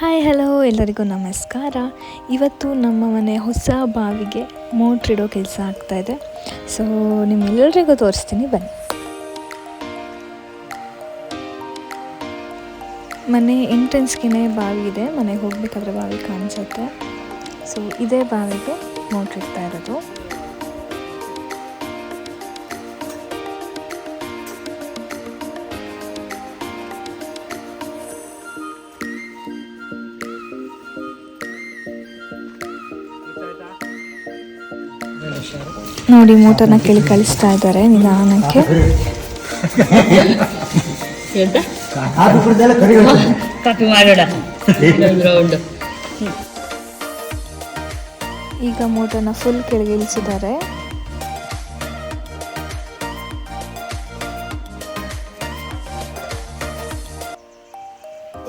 Hi hello ಎಲ್ಲರಿಗೂ ನಮಸ್ಕಾರ. ಇವತ್ತು ನಮ್ಮ ಮನೆ ಹೊಸ ಬಾವಿಗೆ ಮೋಟ್ರಿಡೋ ಕೆಲಸ ಆಗ್ತಾಯಿದೆ ಸೊ ನಿಮ್ಮೆಲ್ಲರಿಗೂ ತೋರಿಸ್ತೀನಿ, ಬನ್ನಿ. ಮನೆ ಎಂಟ್ರೆನ್ಸ್ಗೆ ಬಾವಿ ಇದೆ. ಮನೆಗೆ ಹೋಗ್ಬೇಕಾದ್ರೆ ಬಾವಿ ಕಾಣಿಸುತ್ತೆ. ಸೊ ಇದೇ ಬಾವಿಗೆ ಮೋಟ್ರಿಡ್ತಾ ಇರೋದು. ನೋಡಿ ಮೂಟನ ಕೇಳಿ ಕಳಿಸ್ತಾ ಇದ್ದಾರೆ ನಿಧಾನಕ್ಕೆ. ಈಗ ಮೋಟರ್ನ ಫುಲ್ ಕೆಳಗೆ ಇಳಿಸಿದ್ದಾರೆ.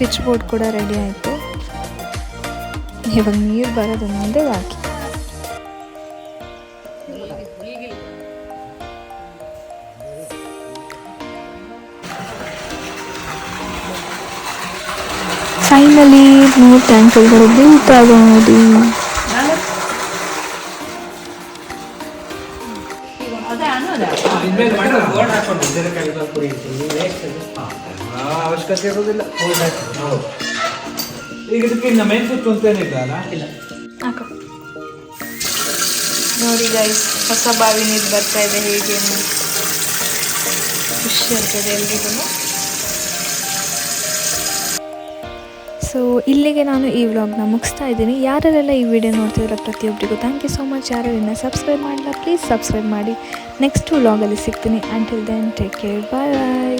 ಸ್ವಿಚ್ ಬೋರ್ಡ್ ಕೂಡ ರೆಡಿ ಆಯಿತು. ಇವಾಗ ನೀರು ಬರೋದು ಮುಂದೆ ಬಾಕಿ. ಫೈನಲಿ ಮೂರು ಟ್ಯಾಂಕರ್ಗಳು ಬೀಳ್ತಾ ಇದೆ ನೋಡಿ ಅವಶ್ಯಕತೆ ಇರೋದಿಲ್ಲ ಈಗ ಇದಕ್ಕೆ ಇನ್ನು ಮೇನ್ ಸ್ವಿಚ್ ಅಂತೇನಿಲ್ಲ ಅಲ್ಲ ಇಲ್ಲ. ಹಾಕು. ನೋಡಿ ಗೈಸ್ ಹೊಸ ಬಾವಿ ನೀರು ಬರ್ತಾ ಇದೆ ಹೇಗೆ ಖುಷಿ ಆಗ್ತದೆ ಎಲ್ರಿಗೂ. ಸೊ ಇಲ್ಲಿಗೆ ನಾನು ಈ ವ್ಲಾಗ್ನ ಮುಗಿಸ್ತಾ ಇದ್ದೀನಿ. ಯಾರೆಲ್ಲ ಈ ವಿಡಿಯೋ ನೋಡ್ತಿದ್ರೆ ಪ್ರತಿಯೊಬ್ಬರಿಗೂ ಥ್ಯಾಂಕ್ ಯು ಸೊ ಮಚ್ ಯಾರೆಲ್ಲ ಸಬ್ಸ್ಕ್ರೈಬ್ ಮಾಡಿಲ್ಲ ಪ್ಲೀಸ್ ಸಬ್ಸ್ಕ್ರೈಬ್ ಮಾಡಿ. ನೆಕ್ಸ್ಟ್ ವ್ಲಾಗಲ್ಲಿ ಸಿಗ್ತೀನಿ. Until then take care bye bye